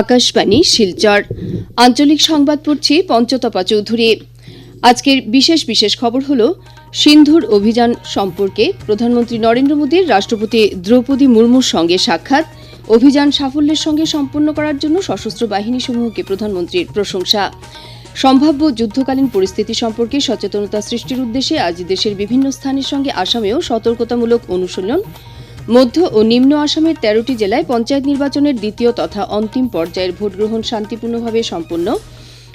আকাশবাণী, শিলচর। আঞ্চলিক সংবাদ পড়ছি পঞ্চতপা চৌধুরী। আজকের বিশেষ বিশেষ খবর হল, সিন্ধুর অভিযান সম্পর্কে প্রধানমন্ত্রী নরেন্দ্র মোদীর রাষ্ট্রপতি দ্রৌপদী মুর্মুর সঙ্গে সাক্ষাৎ। অভিযান সাফল্যের সঙ্গে সম্পন্ন করার জন্য সশস্ত্র বাহিনীসমূহকে প্রধানমন্ত্রীর প্রশংসা। সম্ভাব্য যুদ্ধকালীন পরিস্থিতি সম্পর্কে সচেতনতা সৃষ্টির উদ্দেশ্যে আজ দেশের বিভিন্ন স্থানের সঙ্গে আসামেও সতর্কতামূলক অনুশীলন মধ্য ও নিম্ন আসামের তেরোটি জেলায় পঞ্চায়েত নির্বাচনের দ্বিতীয় তথা অন্তিম পর্যায়ের ভোটগ্রহণ শান্তিপূর্ণভাবে সম্পন্ন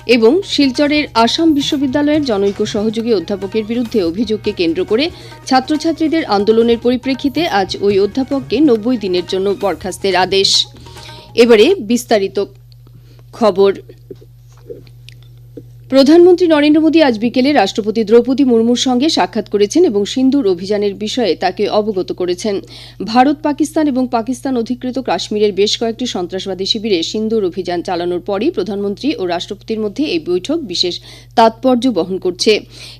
এবং শিলচরের আসাম বিশ্ববিদ্যালয়ের জনৈক সহযোগী অধ্যাপকের বিরুদ্ধে অভিযোগকে কেন্দ্র করে ছাত্রছাত্রীদের আন্দোলনের পরিপ্রেক্ষিতে আজ ওই অধ্যাপককে নব্বই দিনের জন্য বরখাস্তের আদেশ। এবারে বিস্তারিত খবর। প্রধানমন্ত্রী নরেন্দ্র মোদী আজ বিকেলে রাষ্ট্রপতি দ্রৌপদী মুর্মুর সঙ্গে সাক্ষাৎ করেছেন এবং সিন্দুর অভিযানের বিষয়ে তাকে অবগত করেছেন। ভারত, পাকিস্তান এবং পাকিস্তান অধিকৃত কাশ্মীরের বেশ কয়েকটি সন্ত্রাসবাদী শিবিরে সিন্দুর অভিযান চালানোর পরই প্রধানমন্ত্রী ও রাষ্ট্রপতির মধ্যে এই বৈঠক বিশেষ তাৎপর্য বহন করছে।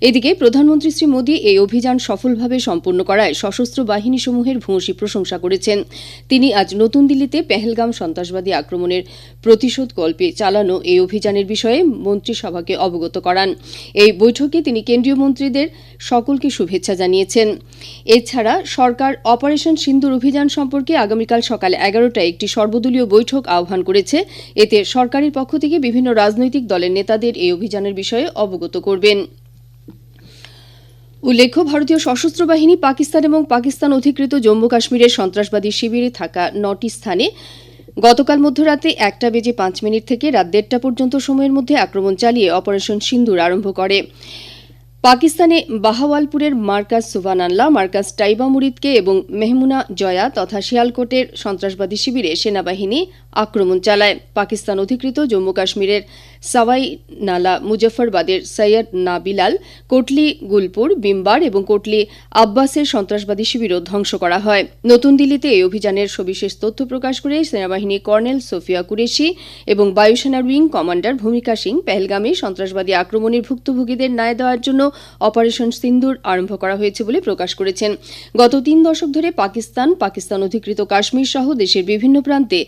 এদিকে প্রধানমন্ত্রী শ্রী মোদী এই অভিযান সফলভাবে সম্পন্ন করায় সশস্ত্র বাহিনীসমূহের ভূয়সী প্রশংসা করেছেন। তিনি আজ নতুন দিল্লিতে পেহেলগাম সন্ত্রাসবাদী আক্রমণের প্রতিশোধ গল্পে চালানো এই অভিযানের বিষয়ে মন্ত্রিসভাকে অবগত করান। এই বৈঠকে তিনি কেন্দ্রীয় মন্ত্রীদের সকলকে শুভেচ্ছা জানিয়েছেন। এছাড়া সরকার অপারেশন সিন্দুর অভিযান সম্পর্কে আগামীকাল সকাল এগারোটায় একটি সর্বদলীয় বৈঠক আহ্বান করেছে। এতে সরকারের পক্ষ থেকে বিভিন্ন রাজনৈতিক দলের নেতাদের এই অভিযানের বিষয়ে অবগত করবেন। উল্লেখ্য, ভারতীয় সশস্ত্র বাহিনী পাকিস্তান এবং পাকিস্তান অধিকৃত জম্মু কাশ্মীরের সন্ত্রাসবাদী শিবিরে থাকা নটি স্থানে গতকাল মধ্যরাতে একটা বেজে পাঁচ মিনিট থেকে রাত দেড়টা পর্যন্ত সময়ের মধ্যে আক্রমণ চালিয়ে অপারেশন সিন্দুর আরম্ভ করে। পাকিস্তানে বাহাওয়ালপুরের মার্কাজ সুভানাল্লাহ মার্কাজ টাইবা মুরিদকে এবং মেহমুনা জয়া তথা শিয়ালকোটের সন্ত্রাসবাদী শিবিরে সেনাবাহিনী আক্রমণ চালায়। পাকিস্তান অধিকৃত জম্মু কাশ্মীরের সাওয়াই নালা মুজফরবাদের সৈয়দ নাবিলাল, কোটলি গুলপুর, বিম্বার এবং কোটলি আব্বাসের সন্ত্রাসবাদী শিবিরও ধ্বংস করা হয়। নতুন দিল্লিতে এই অভিযানের সবিশেষ তথ্য প্রকাশ করে সেনাবাহিনী কর্নেল সোফিয়া কুরেশি এবং বায়ুসেনার উইং কমান্ডার ভূমিকা সিং পেহেলগামে সন্ত্রাসবাদী আক্রমণের ভুক্তভোগীদের ন্যায় দেওয়ার জন্য অপারেশন সিন্দুর আরম্ভ করা হয়েছে বলে প্রকাশ করেছেন। গত তিন দশক ধরে পাকিস্তান পাকিস্তান অধিকৃত কাশ্মীর সহ দেশের বিভিন্ন প্রান্তে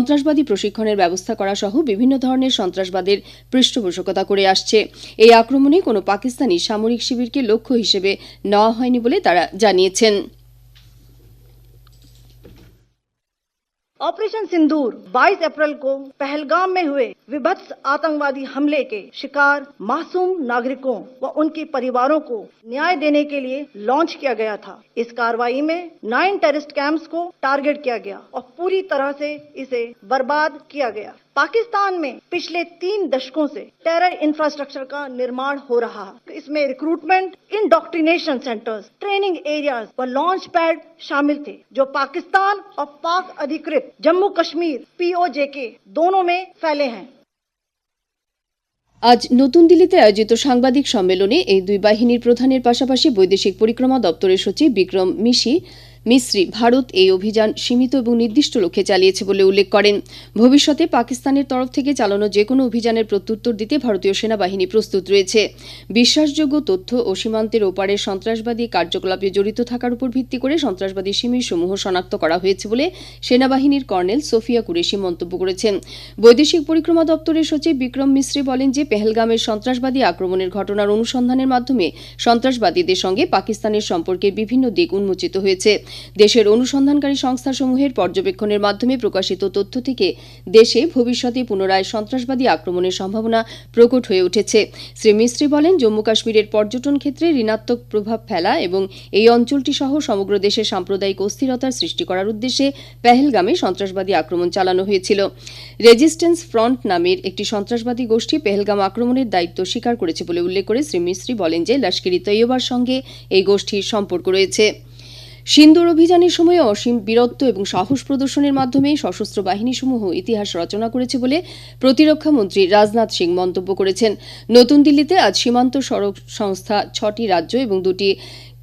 সন্ত্রাসবাদী প্রশিক্ষণের ব্যবস্থা করা সহ বিভিন্ন ধরনের সন্ত্রাসবাদের পৃষ্ঠপোষকতা করে আসছে। এই আক্রমণে কোনো পাকিস্তানি সামরিক শিবিরকে লক্ষ্য হিসেবে নেওয়া হয়নি বলে তারা জানিয়েছেন। ऑपरेशन सिंदूर 22 अप्रैल को पहलगाम में हुए विभत्स आतंकवादी हमले के शिकार मासूम नागरिकों व उनके परिवारों को न्याय देने के लिए लॉन्च किया गया था। इस कार्रवाई में नाइन टेररिस्ट कैंप्स को टारगेट किया गया और पूरी तरह से इसे बर्बाद किया गया। पाकिस्तान में पिछले तीन दशकों से टेरर इंफ्रास्ट्रक्चर का निर्माण हो रहा है। इसमें recruitment indoctrination centres training areas व लॉन्च पैड शामिल थे, जो पाकिस्तान और पाक अधिकृत जम्मू कश्मीर पीओजे के दोनों में फैले हैं আজ নতুন দিল্লিতে আয়োজিত সাংবাদিক সম্মেলনে এই দুই বাহিনীর প্রধানের পাশাপাশি বৈদেশিক পরিক্রমা দপ্তরের সচিব বিক্রম মিশি মিশ্রি ভারত এই অভিযান সীমিত এবং নির্দিষ্ট লক্ষ্যে চালিয়েছে বলে উল্লেখ করেন। ভবিষ্যতে পাকিস্তানের তরফ থেকে চালানো যে কোনো অভিযানের প্রত্যুত্তর দিতে ভারতীয় সেনাবাহিনী প্রস্তুত রয়েছে। বিশ্বাসযোগ্য তথ্য ও সীমান্তের ওপারে সন্ত্রাসবাদী কার্যকলাপে জড়িত থাকার উপর ভিত্তি করে সন্ত্রাসবাদী শিবিরসমূহ শনাক্ত করা হয়েছে বলে সেনাবাহিনীর কর্নেল সোফিয়া কুরেশি মন্তব্য করেছেন। বৈদেশিক পরিক্রমা দপ্তরের সচিব বিক্রম মিশ্রি বলেন যে, পেহেলগামের সন্ত্রাসবাদী আক্রমণের ঘটনার অনুসন্ধানের মাধ্যমে সন্ত্রাসবাদীদের সঙ্গে পাকিস্তানের সম্পর্কের বিভিন্ন দিক উন্মোচিত হয়েছে। দেশের অনুসন্ধানকারী সংস্থাসমূহের পর্যবেক্ষণের মাধ্যমে প্রকাশিত তথ্য থেকে দেশে ভবিষ্যতে পুনরায় সন্ত্রাসবাদী আক্রমণের সম্ভাবনা প্রকট হয়ে উঠেছে। শ্রী মিস্ত্রি বলেন, জম্মু কাশ্মীরের পর্যটন ক্ষেত্রে ঋণাত্মক প্রভাব ফেলা এবং এই অঞ্চলটি সহ সমগ্র দেশে সাম্প্রদায়িক অস্থিরতার সৃষ্টি করার উদ্দেশ্যে পেহেলগামে সন্ত্রাসবাদী আক্রমণ চালানো হয়েছিল। রেজিস্ট্যান্স ফ্রন্ট নামের একটি সন্ত্রাসবাদী গোষ্ঠী পেহেলগাম আক্রমণের দায়িত্ব স্বীকার করেছে বলে উল্লেখ করে শ্রী মিস্ত্রি বলেন যে লস্করি তৈয়বার সঙ্গে এই গোষ্ঠীর সম্পর্ক রয়েছে। সিন্দুর অভিযানের সময়ে অসীম বীরত্ব এবং সাহস প্রদর্শনের মাধ্যমে সশস্ত্র বাহিনীসমূহ ইতিহাস রচনা করেছে বলে প্রতিরক্ষা মন্ত্রী রাজনাথ সিং মন্তব্য করেছেন। নতুন দিল্লিতে আজ সীমান্ত সড়ক সংস্থা ছটি রাজ্য এবং দুটি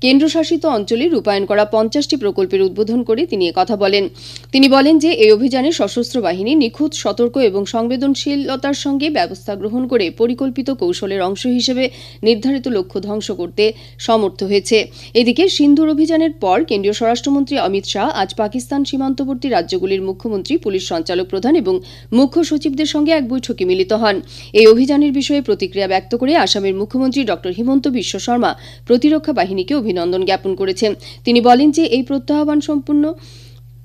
কেন্দ্রশাসিত অঞ্চলে রূপায়ণ করা পঞ্চাশটি প্রকল্পের উদ্বোধন করে তিনি কথা বলেন। তিনি বলেন যে, এই অভিযানে সশস্ত্র বাহিনী নিখুঁত, সতর্ক এবং সংবেদনশীলতার সঙ্গে ব্যবস্থা গ্রহণ করে পরিকল্পিত কৌশলের অংশ হিসেবে নির্ধারিত লক্ষ্য ধ্বংস করতে সমর্থ হয়েছে। এদিকে সিন্ধুর অভিযানের পর কেন্দ্রীয় স্বরাষ্ট্রমন্ত্রী অমিত শাহ আজ পাকিস্তান সীমান্তবর্তী রাজ্যগুলির মুখ্যমন্ত্রী, পুলিশ সঞ্চালক প্রধান এবং মুখ্য সচিবদের সঙ্গে এক বৈঠকে মিলিত হন। এই অভিযানের বিষয়ে প্রতিক্রিয়া ব্যক্ত করে আসামের মুখ্যমন্ত্রী ড হিমন্ত বিশ্ব শর্মা প্রতিরক্ষা বাহিনীকে অভিনন্দন জ্ঞাপন করেছেন। তিনি বলেন যে, এই প্রত্যাহ্বান সম্পূর্ণ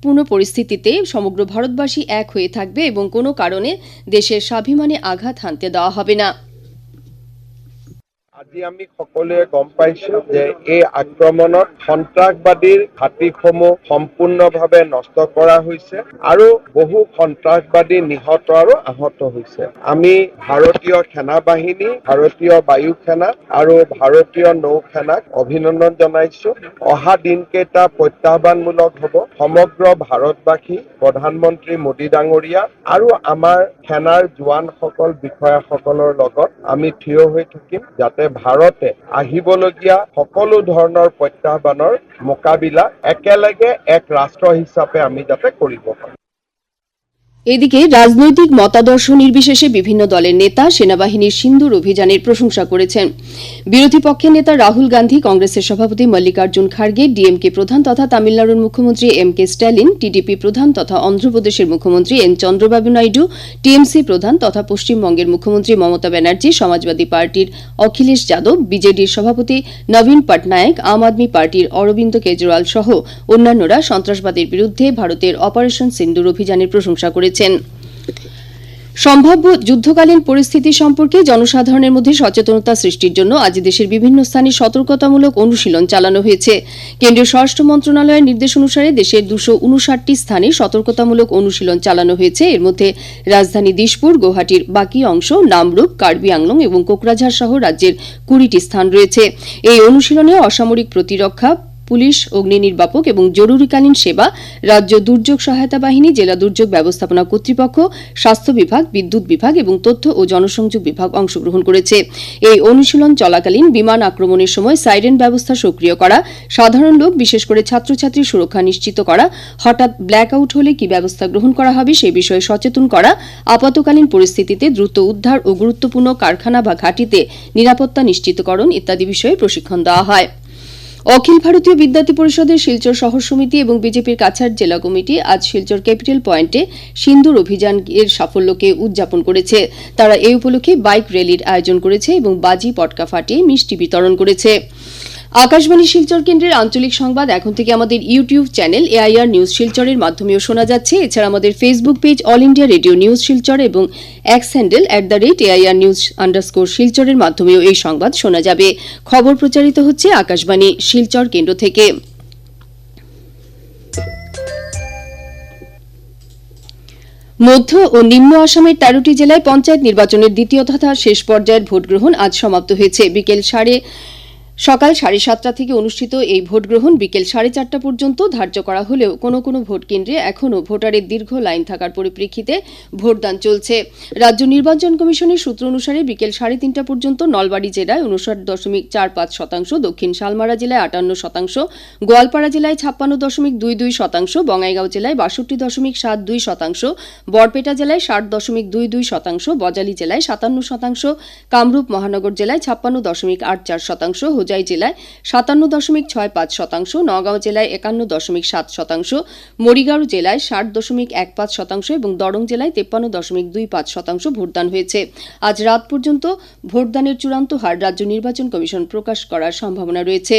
পূর্ণ পরিস্থিতিতে সমগ্র ভারতবাসী এক হয়ে থাকবে এবং কোনো কারণে দেশের স্বাভিমানে আঘাত হানতে দেওয়া হবে না। আজি আমি সকলোৱে গম পাইছো যে এই আক্ৰমণত সন্ত্ৰাসবাদীৰ ঘাটিসমূহ সম্পূৰ্ণভাৱে নষ্ট কৰা হৈছে আৰু বহু সন্ত্ৰাসবাদী নিহত আৰু আহত হৈছে। আমি ভাৰতীয় সেনা বাহিনী ভাৰতীয় বায়ু সেনা আৰু ভাৰতীয় নৌ সেনাক অভিনন্দন জনাইছো। অহা দিনকেইটা প্ৰত্যাহ্বানমূলক হ'ব। সমগ্ৰ ভাৰতবাসী, প্ৰধানমন্ত্ৰী মোদী ডাঙৰীয়া আৰু আমাৰ সেনাৰ জোৱানসকল, বিষয়াসকলৰ লগত আমি থিয় হৈ থাকিম যাতে ভাৰতে আহিবলগীয়া সকলো ধৰণৰ প্ৰত্যাহ্বানৰ মোকাবিলা একেলগে এক ৰাষ্ট্ৰ হিচাপে আমি যাতে কৰিব পাৰোঁ। এদিকে রাজনৈতিক মতাদর্শ নির্বিশেষে বিভিন্ন দলের নেতা, সেনাবাহিনীর সিন্দুর অভিযানের প্রশংসা করেছেন। বিরোধী পক্ষের নেতা রাহুল গান্ধী, কংগ্রেসের সভাপতি মল্লিকার্জুন খার্গে, ডিএমকে প্রধান তথা তামিলনাড়ুর মুখ্যমন্ত্রী এম কে স্ট্যালিন, টিডিপি প্রধান তথা অন্ধ্রপ্রদেশের মুখ্যমন্ত্রী এন চন্দ্রবাবু নাইডু, টিএমসি প্রধান তথা পশ্চিমবঙ্গের মুখ্যমন্ত্রী মমতা ব্যানার্জি, সমাজবাদী পার্টির অখিলেশ যাদব, বিজেডির সভাপতি নবীন পটনায়ক, আম আদমি পার্টির অরবিন্দ কেজরিওয়াল সহ অন্যান্যরা সন্ত্রাসবাদের বিরুদ্ধে ভারতের অপারেশন সিন্দুর অভিযানের প্রশংসা করেছেন। সম্ভাব্য যুদ্ধকালীন পরিস্থিতি সম্পর্কে জনসাধারণের মধ্যে সচেতনতা সৃষ্টির জন্য আজ দেশের বিভিন্ন স্থানে সতর্কতামূলক অনুশীলন চালানো হয়েছে। কেন্দ্রীয় স্বরাষ্ট্র মন্ত্রণালয়ের নির্দেশ অনুসারে দেশের দুশো উনষাটটি স্থানে সতর্কতামূলক অনুশীলন চালানো হয়েছে। এর মধ্যে রাজধানী দিশপুর গৌহাটির বাকি অংশ, নামরূপ, কার্বি আংলং এবং কোকরাঝাড় সহ রাজ্যের কুড়িটি স্থান রয়েছে। এই অনুশীলনে অসামরিক প্রতিরক্ষা পুলিশ, অগ্নি নির্বাপক এবং জরুরিকালীন সেবা, রাজ্য দুর্যোগ সহায়তা বাহিনী, জেলা দুর্যোগ ব্যবস্থাপনা কর্তৃপক্ষ, স্বাস্থ্য বিভাগ, বিদ্যুৎ বিভাগ এবং তথ্য ও জনসংযোগ বিভাগ অংশগ্রহণ করেছে। এই অনুশীলন চলাকালীন বিমান আক্রমণের সময় সাইরেন ব্যবস্থা সক্রিয় করা, সাধারণ লোক, বিশেষ করে ছাত্রছাত্রীর সুরক্ষা নিশ্চিত করা, হঠাৎ ব্ল্যাক আউট হলে কি ব্যবস্থা গ্রহণ করা হবে সে বিষয়ে সচেতন করা, আপাতকালীন পরিস্থিতিতে দ্রুত উদ্ধার ও গুরুত্বপূর্ণ কারখানা বা ঘাটিতে নিরাপত্তা নিশ্চিতকরণ ইত্যাদি বিষয়ে প্রশিক্ষণ দেওয়া হয়। অখিল ভারতীয় বিদ্যার্থী পরিষদের শিলচর শহর সমিতি এবং বিজেপির কাছাড় জেলা কমিটি আজ শিলচর ক্যাপিটাল পয়েন্টে সিন্দুর অভিযান এর সাফল্যকে উদযাপন করেছে। তারা এই উপলক্ষে বাইক র্যালির আয়োজন করেছে এবং বাজি, পটকা ফাটিয়ে মিষ্টি বিতরণ করেছে। আকাশবাণী শিলচর কেন্দ্রের আঞ্চলিক সংবাদ এখন থেকে আমাদের ইউটিউব চ্যানেল এআইআর নিউজ শিলচরের মাধ্যমেও শোনা যাচ্ছে। এছাড়া আমাদের Facebook page All India Radio News Silchar এবং X handle at the rate AIR news underscore শিলচরের মাধ্যমেও এই সংবাদ শোনা যাবে। খবর প্রচারিত হচ্ছে আকাশবাণী শিলচর কেন্দ্র থেকে। মধ্য ও নিম্ন আসামের তেরোটি জেলায় পঞ্চায়েত নির্বাচনের দ্বিতীয় তথা শেষ পর্যায়ের ভোট গ্রহণ আজ সমাপ্ত হয়েছে। বিকেল সাড়ে সকাল সাড়ে সাতটা থেকে অনুষ্ঠিত এই ভোট গ্রহণ বিকেল সাড়ে চারটা পর্যন্ত ধার্য করা হলেও কোনো কোনো ভোট কেন্দ্রে এখনও ভোটারের দীর্ঘ লাইন থাকার পরিপ্রেক্ষিতে ভোটদান চলছে। রাজ্য নির্বাচন কমিশনের সূত্র অনুসারে বিকেল সাড়ে তিনটা পর্যন্ত নলবাড়ি জেলায় উনষাট দশমিক চার পাঁচ শতাংশ, দক্ষিণ শালমারা জেলায় আটান্ন শতাংশ, গোয়ালপাড়া জেলায় ছাপ্পান্ন দশমিক দুই দুই শতাংশ, বঙ্গাইগাঁও জেলায় বাষট্টি দশমিক সাত দুই শতাংশ, বরপেটা জেলায় ষাট দশমিক দুই দুই শতাংশ, বজালি জেলায় সাতান্ন শতাংশ, কামরূপ মহানগর জেলায় ছাপ্পান্ন দশমিক আট চার শতাংশ হোজাই জেলায় সাতান্ন দশমিক ছয় পাঁচ শতাংশ, নগাঁও জেলায় একান্ন দশমিক সাত শতাংশ, মরিগাঁও জেলায় ষাট দশমিক এক পাঁচ শতাংশ এবং দরং জেলায় তেপ্পান্ন দশমিক দুই পাঁচ শতাংশ ভোটদান হয়েছে। আজ রাত পর্যন্ত ভোটদানের চূড়ান্ত হার রাজ্য নির্বাচন কমিশন প্রকাশ করার সম্ভাবনা রয়েছে।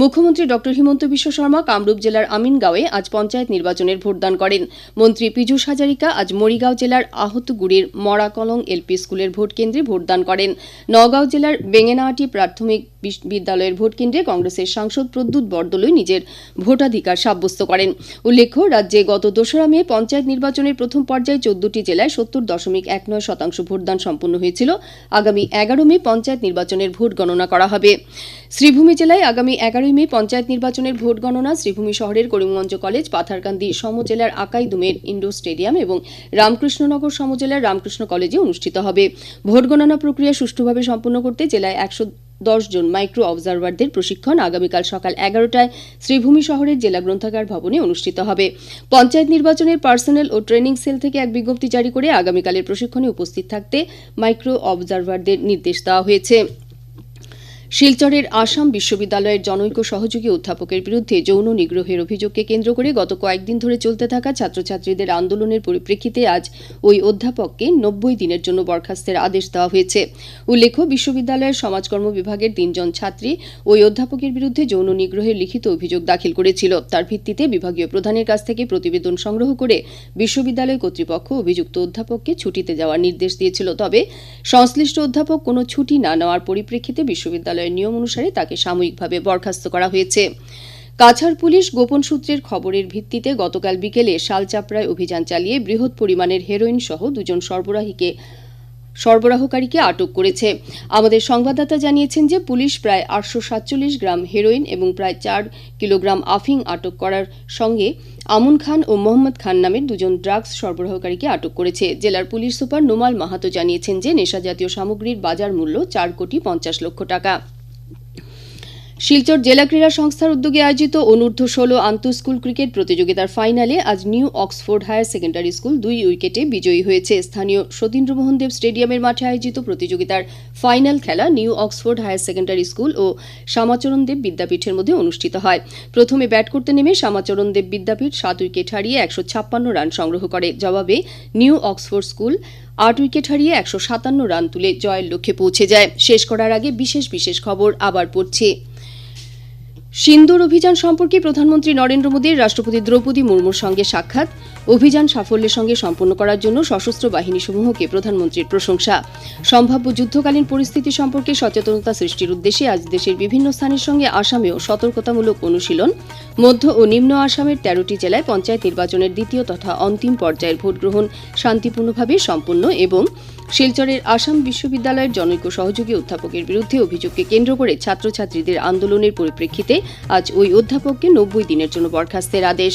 মুখ্যমন্ত্রী ড হিমন্ত বিশ্ব শর্মা কামরূপ জেলার আমিনগাঁওয়ে আজ পঞ্চায়েত নির্বাচনের ভোটদান করেন। মন্ত্রী পীযূষ হাজারিকা আজ মরিগাঁও জেলার আহতগুড়ির মরাকলং এলপি স্কুলের ভোট কেন্দ্রে ভোটদান করেন। নগাঁও জেলার বেঙেনাহাটি প্রাথমিক বিদ্যালয়ের ভোট কেন্দ্রে কংগ্রেসের সাংসদ প্রদ্যুৎ বরদলৈ নিজের ভোটাধিকার সাব্যস্ত করেন। উল্লেখ্য, রাজ্যে গত দোসরা মে পঞ্চায়েত নির্বাচনের প্রথম পর্যায়ে চোদ্দটি জেলায় সত্তর দশমিক এক নয় শতাংশ ভোটদান সম্পন্ন হয়েছিল। আগামী এগারো মে পঞ্চায়েত নির্বাচনের ভোট গণনা করা হবে। শ্রীভূমি জেলায় আগামী এগারোই মে পঞ্চায়েত নির্বাচনের ভোট গণনা শ্রীভূমি শহরের করিমগঞ্জ কলেজ, পাথারকান্দি সমজেলার আকাইদুমের ইন্ডোর স্টেডিয়াম এবং রামকৃষ্ণনগর সমজেলার রামকৃষ্ণ কলেজে অনুষ্ঠিত হবে। ভোট গণনা প্রক্রিয়া সুষ্ঠুভাবে সম্পন্ন করতে জেলায় একশো দশ জন মাইক্রো অবজারভারদের প্রশিক্ষণ আগামীকাল সকাল এগারোটায় শ্রীভূমি শহরের জেলা গ্রন্থাগার ভবনে অনুষ্ঠিত হবে। পঞ্চায়েত নির্বাচনের পার্সোনাল ও ট্রেনিং সেল থেকে এক বিজ্ঞপ্তি জারি করে আগামীকালের প্রশিক্ষণে উপস্থিত থাকতে মাইক্রো অবজারভারদের নির্দেশ দেওয়া হয়েছে। শিলচরের আসাম বিশ্ববিদ্যালয়ের জনৈক সহযোগী অধ্যাপকের বিরুদ্ধে যৌন নিগ্রহের অভিযোগকে কেন্দ্র করে গত কয়েকদিন ধরে চলতে থাকা ছাত্রছাত্রীদের আন্দোলনের পরিপ্রেক্ষিতে আজ ওই অধ্যাপককে নব্বই দিনের জন্য বরখাস্তের আদেশ দেওয়া হয়েছে। উল্লেখ্য, বিশ্ববিদ্যালয়ের সমাজকর্ম বিভাগের তিনজন ছাত্রী ওই অধ্যাপকের বিরুদ্ধে যৌন নিগ্রহের লিখিত অভিযোগ দাখিল করেছিল। তার ভিত্তিতে বিভাগীয় প্রধানের কাছ থেকে প্রতিবেদন সংগ্রহ করে বিশ্ববিদ্যালয় কর্তৃপক্ষ অভিযুক্ত অধ্যাপককে ছুটিতে যাওয়ার নির্দেশ দিয়েছিল। তবে সংশ্লিষ্ট অধ্যাপক কোনো ছুটি না নেওয়ার পরিপ্রেক্ষিতে বিশ্ববিদ্যালয়ের নিয়ম অনুসারে তাকে সাময়িকভাবে বরখাস্ত করা হয়েছে। কাছাড় পুলিশ গোপন সূত্রের খবরের ভিত্তিতে গতকাল বিকেলে শালচাপড়ায় অভিযান চালিয়ে বৃহৎ পরিমাণের হেরোইন সহ দুজন সরবরাহীকে সরবরাহকারীকে আটক করেছে। আমাদের সংবাদদাতা জানিয়েছেন যে পুলিশ প্রায় আটশো সাতচল্লিশ গ্রাম হেরোইন এবং প্রায় চার কিলোগ্রাম আফিং আটক করার সঙ্গে আমুন খান ও মোহাম্মদ খান নামের দুজন ড্রাগস সরবরাহকারীকে আটক করেছে। জেলার পুলিশ সুপার নোমাল মাহাতো জানিয়েছেন যে নেশাজাতীয় সামগ্রীর বাজার মূল্য চার কোটি পঞ্চাশ লক্ষ টাকা। শিলচর জেলা ক্রীড়া সংস্থার উদ্যোগে আয়োজিত অনূর্ধ্ব ষোলো আন্তঃস্কুল ক্রিকেট প্রতিযোগিতার ফাইনালে আজ New Oxford Higher Secondary School দুই উইকেটে বিজয়ী হয়েছে। স্থানীয় সতীন্দ্রমোহন দেব স্টেডিয়ামের মাঠে আয়োজিত প্রতিযোগিতার ফাইনাল খেলা New Oxford Higher Secondary School ও শ্যামাচরণ দেব বিদ্যাপীঠের মধ্যে অনুষ্ঠিত হয়। প্রথমে ব্যাট করতে নেমে শ্যামাচরণ দেব বিদ্যাপীঠ সাত উইকেট হারিয়ে একশো ছাপ্পান্ন রান সংগ্রহ করে। জবাবে নিউ অক্সফোর্ড স্কুল আট উইকেট হারিয়ে একশো সাতান্ন রান তুলে জয়ের লক্ষ্যে পৌঁছে যায়। শেষ করার আগে বিশেষ বিশেষ খবর আবার পড়ছে। সিন্দুর অভিযান সম্পর্কে প্রধানমন্ত্রী নরেন্দ্র মোদীর রাষ্ট্রপতি দ্রৌপদী মুর্মুর সঙ্গে সাক্ষাৎ। অভিযান সাফল্যের সঙ্গে সম্পন্ন করার জন্য সশস্ত্র বাহিনীসমূহকে প্রধানমন্ত্রীর প্রশংসা। সম্ভাব্য যুদ্ধকালীন পরিস্থিতি সম্পর্কে সচেতনতা সৃষ্টির উদ্দেশ্যে আজ দেশের বিভিন্ন স্থানের সঙ্গে আসামেও সতর্কতামূলক অনুশীলন। মধ্য ও নিম্ন আসামের তেরোটি জেলায় পঞ্চায়েত নির্বাচনের দ্বিতীয় তথা অন্তিম পর্যায়ের ভোট গ্রহণ শান্তিপূর্ণভাবে সম্পন্ন এবং শিলচরের আসাম বিশ্ববিদ্যালয়ের জনৈক সহযোগী অধ্যাপকের বিরুদ্ধে অভিযোগকে কেন্দ্র করে ছাত্রছাত্রীদের আন্দোলনের পরিপ্রেক্ষিতে আজ ওই অধ্যাপককে নব্বই দিনের জন্য বরখাস্তের আদেশ।